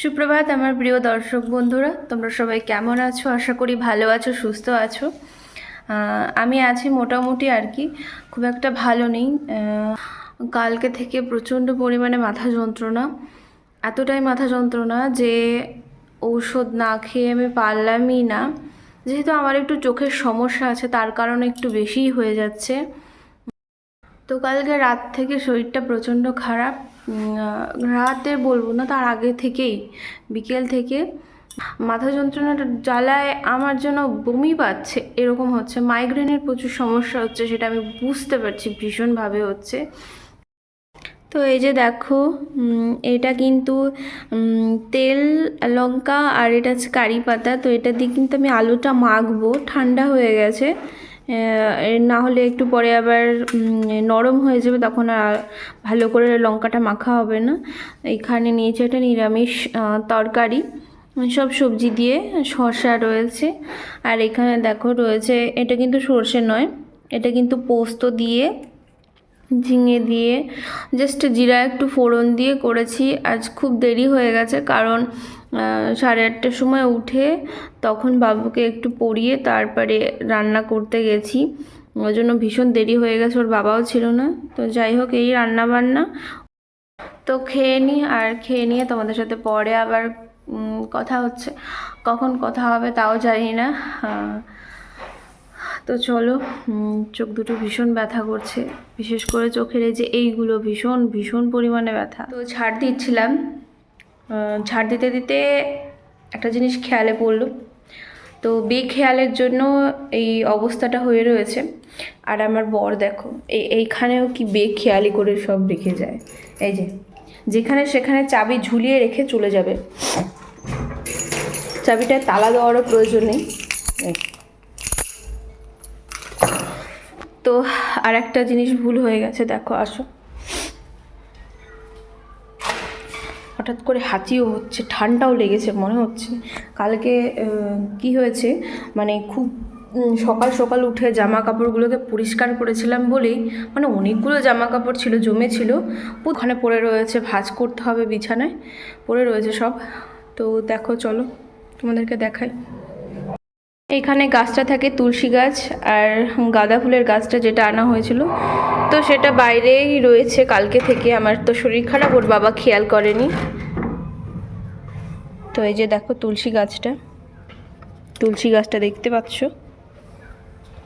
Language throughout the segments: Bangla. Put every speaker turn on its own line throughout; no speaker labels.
সুপ্রভাত আমার প্রিয় দর্শক বন্ধুরা, তোমরা সবাই কেমন আছো? আশা করি ভালো আছো, সুস্থ আছো। আমি আছি মোটামুটি আর কি, খুব একটা ভালো নেই। কালকে থেকে প্রচণ্ড পরিমাণে মাথা যন্ত্রণা, এতটাই মাথা যন্ত্রণা যে ঔষধ না খেয়ে আমি পারলামই না। যেহেতু আমার একটু চোখের সমস্যা আছে, তার কারণে একটু বেশিই হয়ে যাচ্ছে। তো কালকে রাত থেকে শরীরটা প্রচণ্ড খারাপ। রাতে বলব না, তার আগে থেকেই, বিকেল থেকে। মাথা যন্ত্রণাটা জ্বালায়, আমার যেন বমি পাচ্ছে, এরকম হচ্ছে। মাইগ্রেনের প্রচুর সমস্যা হচ্ছে, সেটা আমি বুঝতে পারছি, ভীষণভাবে হচ্ছে। তো এই যে দেখো এটা কিন্তু তেল, লঙ্কা আর এটা হচ্ছে কারি পাতা। তো এটা দিয়ে কিন্তু আমি আলুটা মাখবো, ঠান্ডা হয়ে গেছে। না হলে একটু পরে আবার নরম হয়ে যাবে, তখন আর ভালো করে লঙ্কাটা মাখা হবে না। এখানে নিয়েছে একটা নিরামিষ তরকারি, সব সবজি দিয়ে শসা রয়েছে। আর এখানে দেখো রয়েছে, এটা কিন্তু সর্ষে নয়, এটা কিন্তু পোস্ত দিয়ে, ঝিঙে দিয়ে জাস্ট জিরা একটু ফোড়ন দিয়ে করেছি। আজ খুব দেরি হয়ে গেছে, কারণ সাড়ে আটটার সময় উঠে তখন বাবুকে একটু পড়িয়ে তারপরে রান্না করতে গেছি। ওই জন্য ভীষণ দেরি হয়ে গেছে, ওর বাবাও ছিল না। তো যাই হোক, এই রান্না বান্না তো খেয়ে নিই আর খেয়ে নিয়ে তোমাদের সাথে পরে আবার কথা হচ্ছে। কখন কথা হবে তাও জানি না। তো চলো চোখ দুটো ভীষণ ব্যথা করছে। বিশেষ করে চোখের এই যে এইগুলো ভীষণ ভীষণ পরিমাণে ব্যথা। তো ছাড় দিচ্ছিলাম। ছাড় দিতে দিতে একটা জিনিস খেয়ালে পড়ল। তো বেখেয়ালের জন্য এই অবস্থাটা হয়ে রয়েছে। আর আমার বর দেখো, এই এইখানেও কি বেখেয়ালি করে সব রেখে যায়। এই যে, যেখানে সেখানে চাবি ঝুলিয়ে রেখে চলে যাবে। চাবিটা তালা দেওয়ারও প্রয়োজন নেই। তো আর একটা জিনিস ভুল হয়ে গেছে, দেখো আসো। হঠাৎ করে হাঁচিও হচ্ছে, ঠান্ডাও লেগেছে মনে হচ্ছে। কালকে কি হয়েছে? মানে খুব সকাল সকাল উঠে জামা কাপড়গুলোকে পরিষ্কার করেছিলাম বলেই মানে অনেকগুলো জামা কাপড় ছিল, জমেছিল। ওখানে পড়ে রয়েছে, ভাজ করতে হবে বিছানায়, পড়ে রয়েছে সব। তো দেখো, চলো তোমাদেরকে দেখাই। এখানে গাছটা থাকে তুলসী গাছ আর গাঁদা ফুলের গাছটা যেটা আনা হয়েছিল। তো সেটা বাইরেই রয়েছে কালকে থেকে। আমার তো শরীর খারাপ, ওর বাবা খেয়াল করেনি। তো এই যে দেখো তুলসী গাছটা। তুলসী গাছটা দেখতে পাচ্ছ?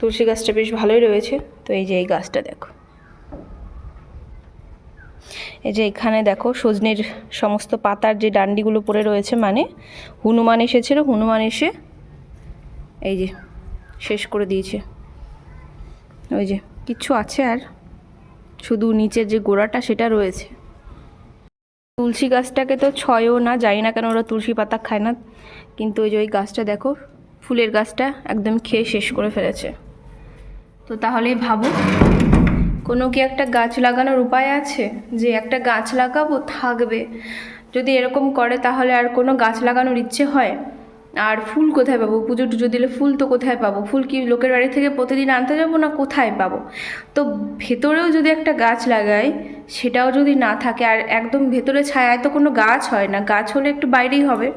তুলসী গাছটা বেশ ভালোই রয়েছে। তো এই যে এই গাছটা দেখো। এই যে এখানে দেখো সজনের সমস্ত পাতার যে ডান্ডিগুলো পড়ে রয়েছে মানে হনুমান এসেছিল। হনুমান এসে এই যে, শেষ করে দিয়েছে। ওই যে, কিচ্ছু আছে আর। শুধু নিচের যে গোড়াটা, সেটা রয়েছে। তুলসী গাছটাকে তো ছয়ও না, জানি না কেন ওরা তুলসী পাতা খায় না। কিন্তু ওই যে, ওই গাছটা দেখো, ফুলের গাছটা একদম খেয়ে শেষ করে ফেলেছে। তো তাহলে ভাবো, কোনো কি একটা গাছ লাগানোর উপায় আছে? যে একটা গাছ লাগাবো, থাকবে। যদি এরকম করে, তাহলে আর কোনো গাছ লাগানোর ইচ্ছে হয়? আর ফুল কোথায় পাবো? পুজো টুজো দিলে ফুল তো কোথায় পাবো? ফুল কি লোকের বাড়ি থেকে প্রতিদিন আনতে যাব না কোথায় পাবো? তো ভেতরেও যদি একটা গাছ লাগাই, সেটাও যদি না থাকে, আর একদম ভেতরে ছায়ায় তো কোনো গাছ হয় না, গাছ হলে একটু বাইরেই হবে।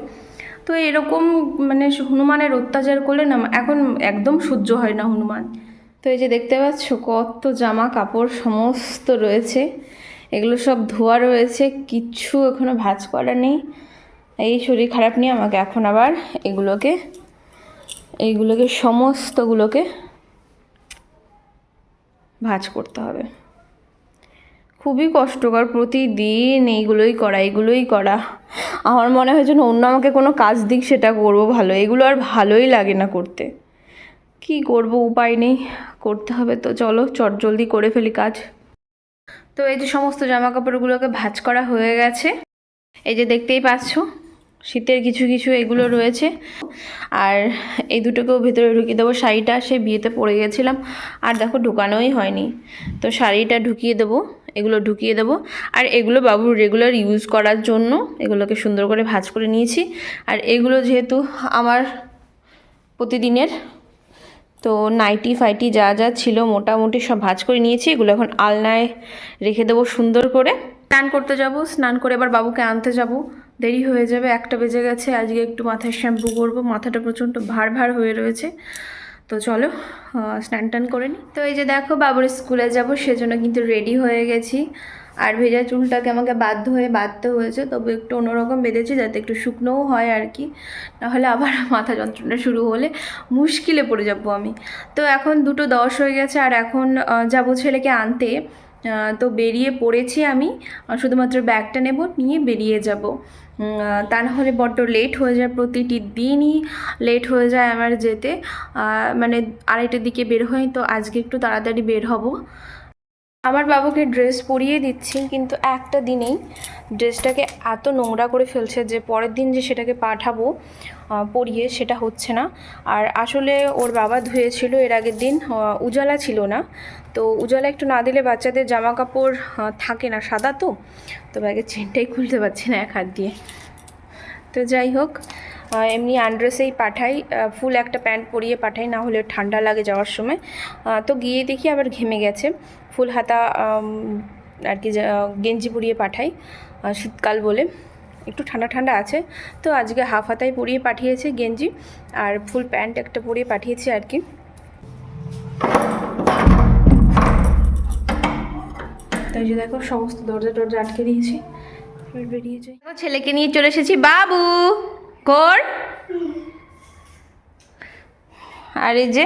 তো এরকম মানে হনুমানের অত্যাচার করলে না, এখন একদম সহ্য হয় না হনুমান। তো এই যে দেখতে পাচ্ছ, কত জামা কাপড় সমস্ত রয়েছে। এগুলো সব ধোয়া রয়েছে, কিচ্ছু এখনও ভাঁজ করা নেই। এই শরীর খারাপ নিয়ে আমাকে এখন আবার এগুলোকে, এইগুলোকে সমস্তগুলোকে ভাঁজ করতে হবে। খুবই কষ্টকর প্রতিদিন এইগুলোই করা এগুলোই করা। আমার মনে হয় যেন অন্য আমাকে কোনো কাজ দিক সেটা করব ভালো, এগুলো আর ভালোই লাগে না করতে। কি করব, উপায় নেই, করতে হবে তো, চলো, চট জলদি করে ফেলি কাজ। তো এই যে সমস্ত জামা কাপড়গুলোকে ভাঁজ করা হয়ে গেছে। এই যে দেখতেই পাচ্ছ শীতের কিছু কিছু এগুলো রয়েছে। আর এই দুটোকেও ভেতরে ঢুকিয়ে দেবো। শাড়িটা সে বিয়েতে পরে গেছিলাম। আর দেখো, ঢুকানোই হয়নি। তো শাড়িটা ঢুকিয়ে দেবো। এগুলো ঢুকিয়ে দেবো। আর এগুলো বাবুর রেগুলার ইউজ করার জন্য এগুলোকে সুন্দর করে ভাঁজ করে নিয়েছি। আর এগুলো যেহেতু আমার প্রতিদিনের, তো নাইটি ফাইটি যা যা ছিল মোটামুটি সব ভাঁজ করে নিয়েছি। এগুলো এখন আলনায় রেখে দেবো সুন্দর করে। স্নান করতে যাব। স্নান করে এবার বাবুকে আনতে যাব। দেরি হয়ে যাবে, একটা বেজে গেছে, আজকে একটু মাথায় শ্যাম্পু করব, মাথাটা প্রচণ্ড ভার ভার হয়ে রয়েছে। তো চলো স্নান টান করে নিই তো এই যে দেখো, বাবুর স্কুলে যাব, সেজন্য কিন্তু রেডি হয়ে গেছি। আর ভেজা চুলটাকে আমাকে বাধ্য হয়ে বাঁধতে হয়েছে, তবে একটু অন্যরকম বেঁধেছি যাতে একটু শুকনোও হয় আর কি। নাহলে আবার মাথা যন্ত্রণা শুরু হলে মুশকিলে পড়ে যাব আমি। তো এখন দুটো দশ হয়ে গেছে, আর এখন যাব ছেলেকে আনতে। তো বেরিয়ে পড়েছি আমি। শুধুমাত্র ব্যাগটা নেব, নিয়ে বেরিয়ে যাব। তা না হলে বড্ড লেট হয়ে যায়, প্রতিটি দিনই লেট হয়ে যায় আমার যেতে। মানে আড়াইটার দিকে বের হই, তো আজকে একটু তাড়াতাড়ি বের হব। আমার বাবুকে ড্রেস পরিয়ে দিচ্ছি, কিন্তু একটা দিনেই ড্রেসটাকে এত নোংরা করে ফেলছে যে পরের দিন যে সেটাকে পাঠাবো পরিয়ে সেটা হচ্ছে না। আর আসলে ওর বাবা ধুয়েছিল এর আগের দিন উজালা ছিল না তো উজালা একটু না দিলে বাচ্চাদের জামা কাপড় থাকে না, সাদা তো তো ব্যাগের চেনটাই খুলতে পারছি না এক হাত দিয়ে। তো যাই হোক এমনি আন্ড্রেসেই পাঠাই ফুল একটা প্যান্ট পরিয়ে পাঠাই, না হলে ঠান্ডা লাগে যাওয়ার সময়। তো গিয়ে দেখি আবার ঘেমে গেছে। ফুল হাতা আর কি গেঞ্জি পরিয়ে পাঠাই শীতকাল বলে। একটু ঠান্ডা ঠান্ডা আছে, তো আজকে হাফ হাতায় পরিয়ে পাঠিয়েছে গেঞ্জি, আর ফুল প্যান্ট একটা পরিয়ে পাঠিয়েছি আর কি। তাই যে দেখো, সমস্ত দরজা টরজা আটকে দিয়েছি। বেরিয়ে যাই। ছেলেকে নিয়ে চলে এসেছি। বাবু, কর? আর এই যে,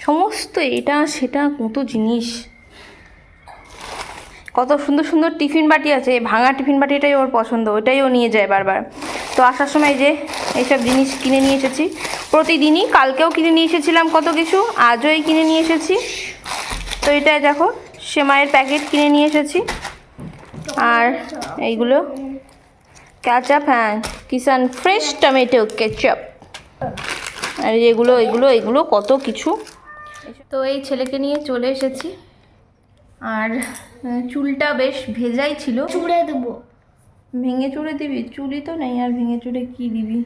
সমস্ত এটা সেটা কত জিনিস। কত সুন্দর সুন্দর টিফিন বাটি আছে। ভাঙা টিফিন বাটিটাই ওর পছন্দ, ওইটাই ও নিয়ে যায় বারবার। তো আসার সময় যে, এইসব জিনিস কিনে নিয়ে এসেছি। প্রতিদিনই, কালকেও কিনে নিয়ে এসেছিলাম কত কিছু, আজও কিনে নিয়ে এসেছি। তো এটা দেখো সেমাইয়ের প্যাকেট কিনে নিয়ে এসেছি। আর এইগুলো ক্যাচাপ হ্যাঁ কিষান ফ্রেশ টমেটো কেচাপ। আর এগুলো এগুলো এগুলো কত কিছু। তো এই ছেলেকে নিয়ে চলে এসেছি। আর চুলটা বেশ ভেজাই ছিল।
চুড়ে দেবো।
ভেঙে চুড়ে দিবি? চুলই তো নেই আর ভেঙে চুড়ে কি দিবি?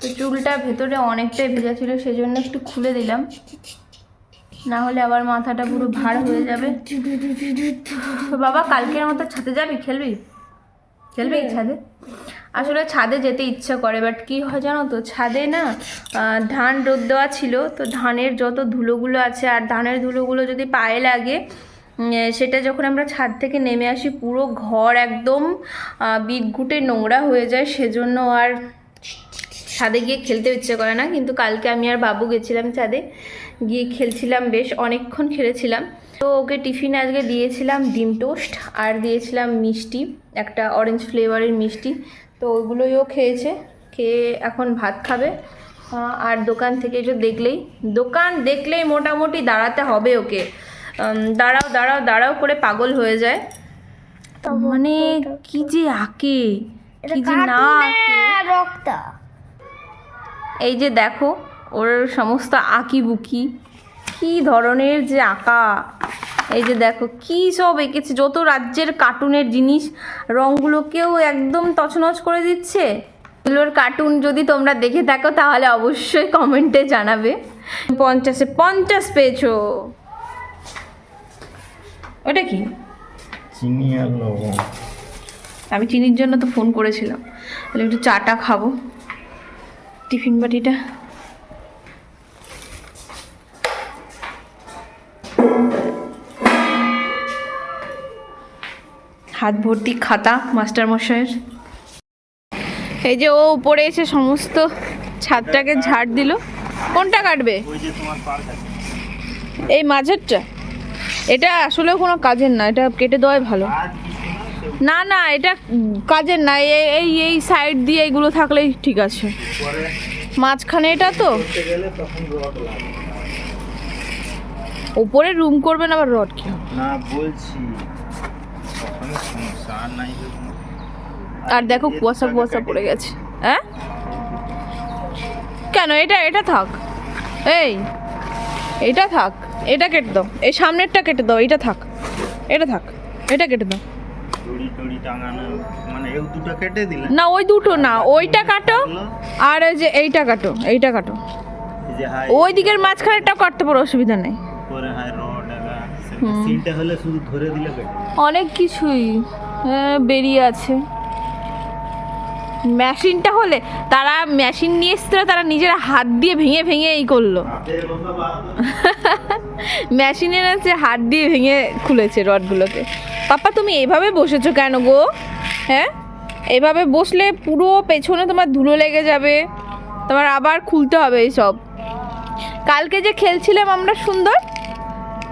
তো চুলটা ভেতরে অনেকটাই ভেজা ছিল সেজন্য একটু খুলে দিলাম। না হলে আবার মাথাটা পুরো ভার হয়ে যাবে। বাবা, কালকের মতো ছাদে যাবি? খেলবি? খেলবি ছাদে? আসলে ছাদে যেতে ইচ্ছা করে বাট কি হয় জানো তো? ছাদে না ধান রোদ দেওয়া ছিল, তো ধানের যত ধুলোগুলো আছে, আর ধানের ধুলোগুলো যদি পায়ে লাগে সেটা যখন আমরা ছাদ থেকে নেমে আসি, পুরো ঘর একদম বিদঘুটে নোংরা হয়ে যায়, সেজন্য আর ছাদে গিয়ে খেলতে ইচ্ছে করে না। কিন্তু কালকে আমি আর বাবু গেছিলাম ছাদে গিয়ে খেলছিলাম বেশ অনেকক্ষণ খেলেছিলাম। তো ওকে টিফিনে আজকে দিয়েছিলাম ডিম টোস্ট আর দিয়েছিলাম মিষ্টি একটা অরেঞ্জ ফ্লেভারের মিষ্টি। তো ওইগুলোই ও খেয়েছে খেয়ে এখন ভাত খাবে। আর দোকান থেকে যে দেখলেই দোকান দেখলেই মোটামুটি দাঁড়াতে হবে ওকে। দাঁড়াও দাঁড়াও দাঁড়াও করে পাগল হয়ে যায়। মানে কি যে আঁকে কি যে না এই যে দেখো ওর সমস্ত আঁকি বুকি কি ধরনের যে আঁকা এই যে দেখো কি সব এঁকেছে যত রাজ্যের কার্টুনের জিনিস রঙগুলোকেও একদম তছনছ করে দিচ্ছে? এগুলোর কার্টুন যদি তোমরা দেখে থাকো তাহলে অবশ্যই কমেন্টে জানাবে। পঞ্চাশে পঞ্চাশ পেয়েছ। ওটা কি?
চিনি আর লবণ।
আমি চিনির জন্য তো ফোন করেছিলাম। তাহলে একটু চাটা খাব। টিফিন বাটিটা হাত ভর্তি খাতা মাস্টার মশাইয়ের। এই যে ও উপরে এসে সমস্ত ছাদটাকে ঝাড় দিল। কোনটা কাটবে? এই মাঝেরটা? এটা আসলে কোনো কাজের না এটা কেটে দেওয়াই ভালো।
না
না এটা কাজের না এই এই সাইড দিয়ে এইগুলো থাকলেই ঠিক আছে। মাঝখানে এটা তো? উপরে রুম করবেন আবার রড কি
না বলছি আর
দেখো কুয়াশা কুয়াশা পড়ে গেছে। হ্যাঁ? কেন? এটা এটা থাক। এই এটা থাক। এটা কেটে দাও। এই সামনেরটা কেটে দাও। এটা থাক। এটা থাক। এটা কেটে দাও।
মানে এই দুটো কেটে
না ওই দুটো না। ওইটা কাটো আর ওই যে এইটা কাটো। এইটা কাটো। ওই দিকের মাঝখানেরটাও কাটতে পারো অসুবিধা নেই।
সিলটা হলে শুধু ধরে দিলে
অনেক কিছুই হ্যাঁ, বেরিয়ে আছে। মেশিনটা হলে তারা মেশিন নিয়ে এসছিল তারা নিজেরা হাত দিয়ে ভেঙে ভেঙে এই করল। মেশিন এনেছে হাত দিয়ে ভেঙে খুলেছে রডগুলোকে। পাপা তুমি এইভাবে বসেছো কেন গো? হ্যাঁ? এভাবে বসলে পুরো পেছনে তোমার ধুলো লেগে যাবে। তোমার আবার খুলতে হবে এইসব। কালকে যে খেলছিলাম আমরা সুন্দর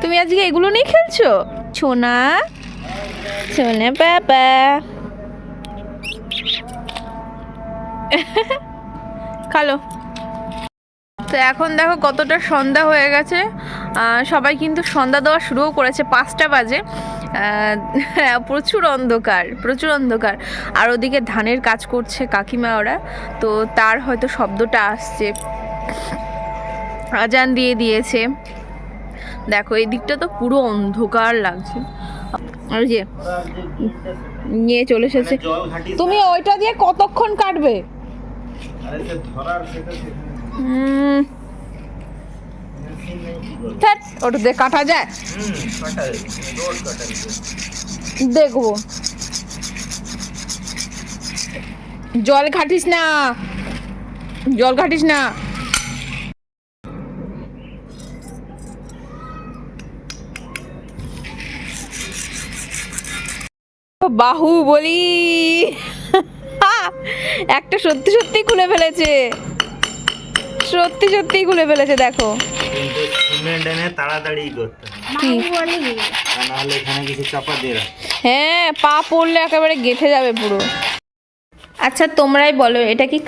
তুমি আজকে এগুলো নিয়ে খেলছো? সোনা? সোনা পাপা। খালো। তো এখন দেখো কতটা সন্ধ্যা হয়ে গেছে। সবাই কিন্তু সন্ধ্যা দেওয়া শুরুও করেছে পাঁচটা বাজে। প্রচুর অন্ধকার প্রচুর অন্ধকার। আর ওদিকে ধানের কাজ করছে কাকিমা ওরা। তো তার হয়তো শব্দটা আসছে। আজান দিয়ে দিয়েছে। দেখো, এই দিকটা তো পুরো অন্ধকার লাগছে। আর যে, নিয়ে চলে এসেছে। তুমি ওইটা দিয়ে কতক্ষণ কাটবে? ওটা দিয়ে কাটা যায়? দেখব। জল ঘাটিস না। জল ঘাটিস না। বাহু বলি। একটা সত্যি সত্যি খুলে ফেলেছে। সত্যি সত্যি খুলে ফেলেছে দেখো।
তাড়াতাড়ি করতে হবে
কি?
তা নাহলে এখানে কিছু চাপা দিয়ে
হ্যাঁ পা পড়লে একেবারে গেঁথে যাবে পুরো। আচ্ছা তোমরাই বলো এটা কি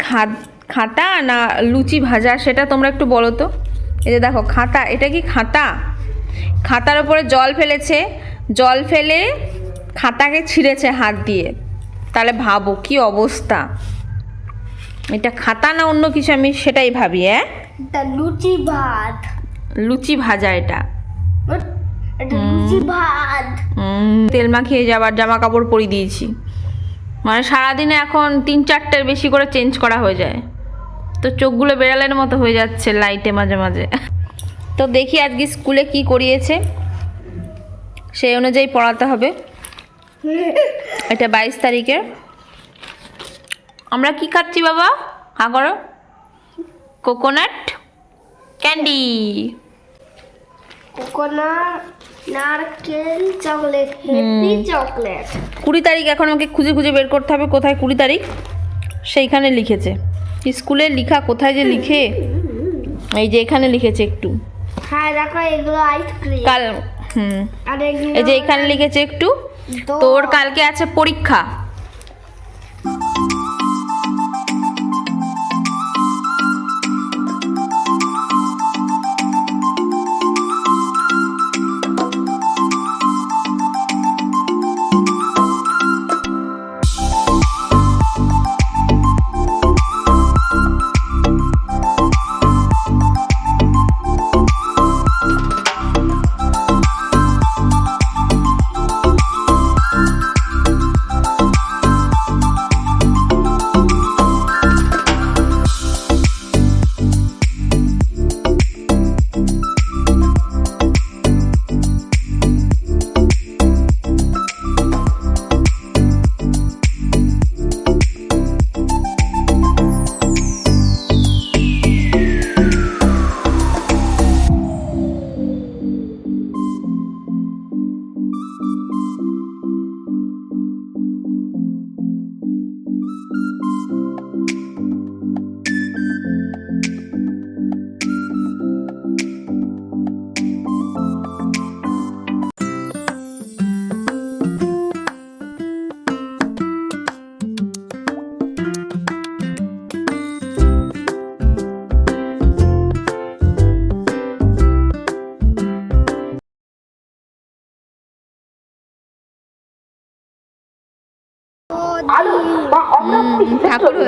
খাতা না লুচি ভাজা? সেটা তোমরা একটু বলো তো। এই যে দেখো খাতা এটা কি খাতা খাতার উপরে জল ফেলেছে। জল ফেলে খাতাকে ছিঁড়েছে হাত দিয়ে। তাহলে ভাবো কি অবস্থা? এটা খাতা না অন্য কিছু? আমি সেটাই ভাবি হ্যাঁ
এটা লুচি ভাত।
লুচি ভাজা এটা।
লুচি ভাত।
তেল মাখিয়ে যাবার জামা কাপড় পরিয়ে দিয়েছি। মানে সারাদিনে এখন তিন চারটের বেশি করে চেঞ্জ করা হয়ে যায়। তো চোখগুলো বেড়ালের মতো হয়ে যাচ্ছে লাইটে মাঝে মাঝে। তো দেখি আজকে স্কুলে কি করিয়েছে। সেই অনুযায়ী পড়াতে হবে। এটা বাইশ তারিখের। আমরা কি খাচ্ছি বাবা? হা করো। কোকোনাট ক্যান্ডি
কোকোনাট নারকেল চকলেট হ্যাপি চকলেট
কুড়ি তারিখ এখন আমাকে খুঁজে খুঁজে বের করতে হবে কোথায় কুড়ি তারিখ। সেইখানে লিখেছে। স্কুলে লিখা কোথায় যে লিখে? এই যে এখানে লিখেছে একটু।
হ্যাঁ দেখো এগুলো আইসক্রিম
কাল হুম।
আর
এই যে এখানে লিখেছে একটু। তোর কালকে আছে পরীক্ষা।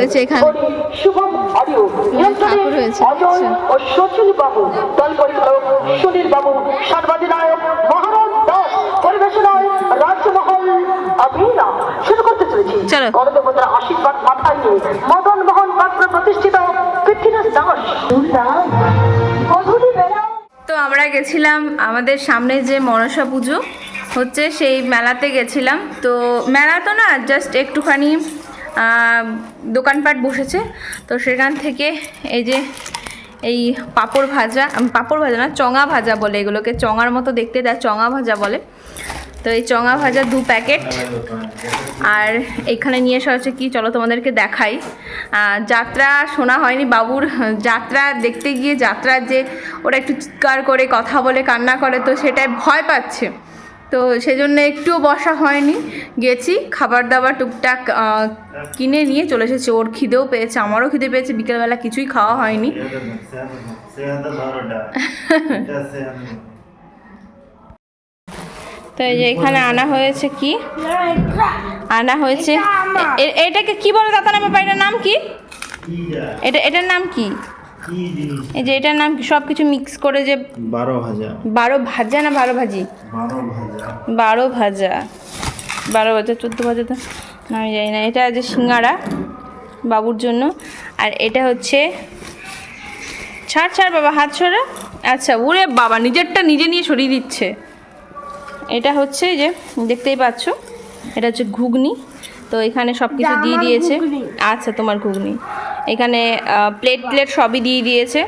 ঠাকুর হয়েছে এখানে ঠাকুর আচ্ছা।
ও সচিন বাবু দল পরিচালক সুনীল বাবু সর্বাধিনায়ক মহারাজ দাস পরিবেশনায় রাজমহল অভিনয় শুরু করতে চলেছি। গণদেবতার আশীর্বাদ মাথায় নিয়ে মদন মোহন পাত্র প্রতিষ্ঠিত পৃথ্বীরাজ দাস
তো আমরা গেছিলাম আমাদের সামনে যে মনসা পুজো হচ্ছে সেই মেলাতে গেছিলাম। তো মেলা তো না জাস্ট একটুখানি দোকানপাট বসেছে। তো সেখান থেকে এই যে এই পাঁপড় ভাজা পাঁপড় ভাজা না, চঙা ভাজা বলে এগুলোকে। চঙার মতো দেখতে দেয়, চঙা ভাজা বলে। তো এই চঙা ভাজা দু প্যাকেট। আর এখানে নিয়ে এসে হচ্ছে কি, চলো তোমাদেরকে দেখাই। যাত্রা শোনা হয়নি বাবুর। যাত্রা দেখতে গিয়ে যাত্রার যে ওরা একটু চিৎকার করে, কথা বলে, কান্না করে, তো সেটাই ভয় পাচ্ছে। তো সেজন্য একটুও বসা হয়নি। গেছি, খাবার দাবার টুকটাক কিনে নিয়ে চলে এসেছি। ওর খিদেও পেয়েছে, আমারও খিদে পেয়েছে, বিকেলবেলা কিছুই খাওয়া হয়নি। তো এই যে এখানে আনা হয়েছে কি? আনা হয়েছে এটাকে কি বলে দাদা নামে? পাইটার নাম কি? এটা, এটার নাম কি? এই যে এটার নাম কি? সব কিছু মিক্স করে যে
বারো হাজার
বারো ভাজা না বারো ভাজি?
বারো
ভাজা। বারো ভাজা। চোদ্দ ভাজা তো? আমি জানি না। এটা যে সিঙ্গাড়া বাবুর জন্য। আর এটা হচ্ছে ছাড় ছাড় বাবা হাত ছড়া আচ্ছা ওরে বাবা নিজেরটা নিজে নিয়ে সরিয়ে দিচ্ছে। এটা হচ্ছে যে দেখতেই পাচ্ছ এটা হচ্ছে ঘুগনি। তো এখানে সব কিছু দিয়ে দিয়েছে। আচ্ছা তোমার ঘুগনি। এখানে প্লেট প্লেট সবই দিয়ে দিয়েছে।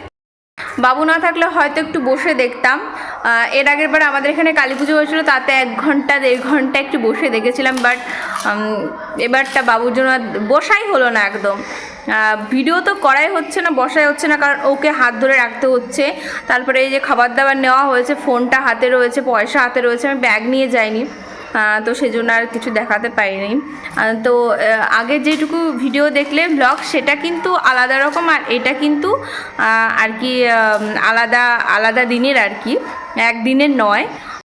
বাবু না থাকলে হয়তো একটু বসে দেখতাম। এর আগের বার আমাদের এখানে কালী পুজো হয়েছিল তাতে এক ঘণ্টা দেড় ঘণ্টা একটু বসে দেখেছিলাম বাট এবারটা বাবুর জন্য বসাই হলো না একদম। ভিডিও তো করাই হচ্ছে না বসাই হচ্ছে না কারণ ওকে হাত ধরে রাখতে হচ্ছে। তারপরে এই যে খাবার দাবার নেওয়া হয়েছে ফোনটা হাতে রয়েছে পয়সা হাতে রয়েছে আমি ব্যাগ নিয়ে যাইনি। তো সেই জন্য আর কিছু দেখাতে পারিনি। তো আগে যেটুকু ভিডিও দেখলে ব্লগ, সেটা কিন্তু আলাদা রকম আর এটা কিন্তু আর কি আলাদা আলাদা দিনের আর কি। একদিনের নয়।